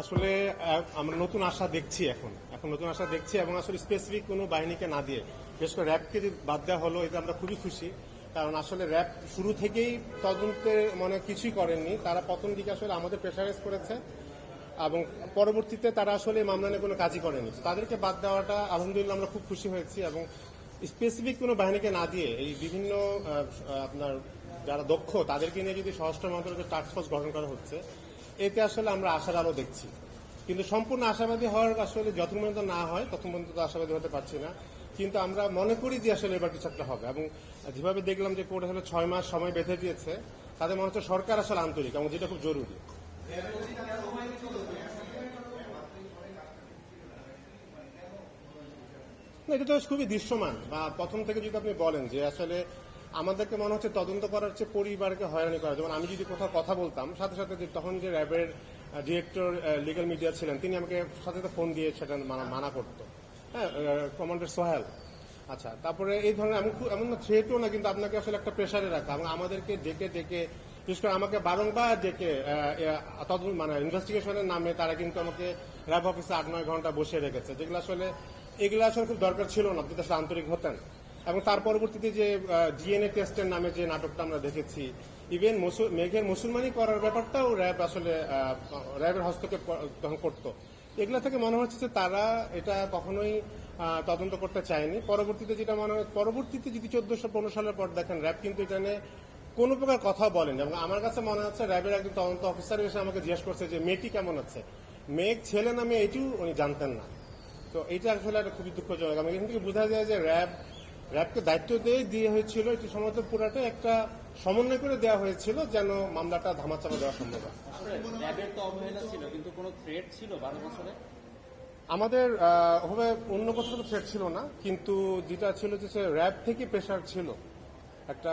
আসলে আমরা নতুন আশা দেখছি এখন। এখন নতুন আশা দেখছি এবং আসলে স্পেসিফিক কোনো বাহিনীকে না দিয়ে, বিশেষ করে র্যাবকে বাদ দেওয়া হলো এতে আমরা খুবই খুশি। কারণ আসলে র্যাব শুরু থেকেই তদন্তে মনে কিছুই করেননি। তারা প্রথম দিকে আসলে আমাদের প্রেশারাইজ করেছে এবং পরবর্তীতে তারা আসলে এই মামলা নিয়ে কোনো কাজই করেনি। তাদেরকে বাদ দেওয়াটা আলহামদুলিল্লাহ আমরা খুব খুশি হয়েছি এবং স্পেসিফিক কোনো বাহিনীকে না দিয়ে এই বিভিন্ন আপনার যারা দক্ষ, তাদেরকে নিয়ে যদি স্বরাষ্ট্র টাস্ক ফোর্স গঠন করা হচ্ছে এতে আসলে আমরা আশার আলো দেখছি। কিন্তু সম্পূর্ণ আশাবাদী হওয়ার আসলে যতক্ষণ পর্যন্ত না হয়, ততক্ষণ পর্যন্ত তো আশাবাদী হতে পারছি না। কিন্তু আমরা মনে করি যে আসলে এবার কিছু একটা হবে। এবং যেভাবে দেখলাম যে কোর্ট আসলে ছয় মাস সময় বেঁধে দিয়েছে তাদের মনে হচ্ছে সরকার আসলে আন্তরিক, এবং যেটা খুব জরুরি। এটা তো খুবই দৃশ্যমান। বা প্রথম থেকে যদি আপনি বলেন যে আসলে আমাদেরকে মনে হচ্ছে তদন্ত করার চেয়ে পরিবারকে হয়রানি করা। যেমন আমি যদি কোথাও কথা বলতাম, সাথে সাথে যে তখন যে র্যাবের ডিরেক্টর লিগাল মিডিয়া ছিলেন, তিনি আমাকে সাথে সাথে ফোন দিয়ে সেটা মানা করতো। হ্যাঁ কমান্ডার সোহেল। আচ্ছা তারপরে এই ধরনের এমন এমন থ্রেটও না, কিন্তু আপনাকে আসলে একটা প্রেশারে রাখা এবং আমাদেরকে ডেকে ডেকে, বিশেষ করে আমাকে বারংবার ডেকে তদন্ত মানে ইনভেস্টিগেশনের নামে তারা কিন্তু আমাকে র্যাব অফিসে আট, নয় ঘণ্টা বসে রেখেছে। যেগুলো আসলে, এগুলো আসলে খুব দরকার ছিল না আসলে আন্তরিক হতেন। এবং তার পরবর্তীতে যে জিএনএ টেস্টের নামে যে নাটকটা আমরা দেখেছি ইভেন মেঘের মুসলমানি করার ব্যাপারটাও র্যাব আসলে র্যাবের হস্তক্ষেপ তখন করতো। এগুলা থেকে মনে হচ্ছে যে তারা এটা কখনোই তদন্ত করতে চায়নি। পরবর্তীতে যেটা মনে হয়, পরবর্তীতে যদি চোদ্দশো পনেরো সালের পর দেখেন, র্যাব কিন্তু এটা নিয়ে কোনো প্রকার কথা বলেন। এবং আমার কাছে মনে হচ্ছে র্যাবের একজন তদন্ত অফিসার এসে আমাকে জিজ্ঞেস করছে যে, মেয়েটি কেমন আছে? মেঘ ছেলে নামে এটিও উনি জানতেন না। তো এটা আসলে একটা খুবই দুঃখজনক। এবং এখান থেকে বোঝা যায় যে র্যাব র্যাবকে দায়িত্ব দিয়ে দিয়ে হয়েছিল এটি সম্ভবত পুরাটা একটা সমন্বয় করে দেওয়া হয়েছিল যেন মামলাটা ধামাচাপা দেওয়া সম্ভব হয়। তো অবহেলা ছিল কিন্তু কোনো থ্রেট ছিল বারো বছরে? আমাদের হবে ওভাবে অন্য কোথাও থ্রেট ছিল না কিন্তু যেটা ছিল যে র্যাব থেকে প্রেশার ছিল। একটা